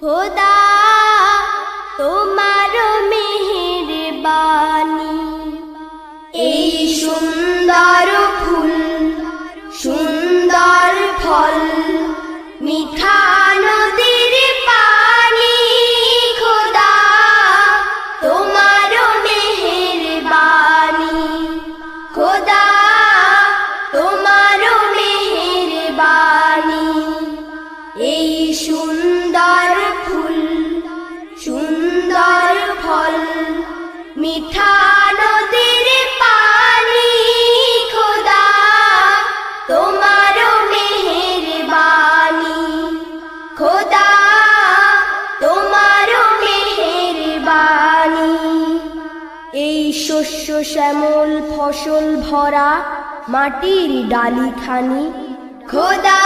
খোদা তোমার খোদা তোমার খোদা তোমার এই শস্য শ্যামল ফসল ভরা মাটির ডালিখানি। খোদা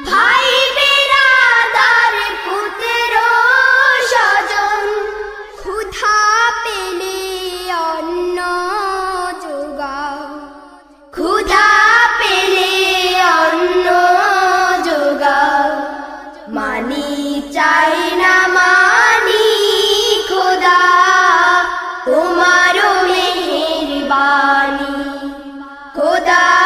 ভাই বেরাদার পুত্র স্বজন ক্ষুধা পেলে অন্ন ক্ষুধা পেলে অন্ন মানি মানি খোদা খোদা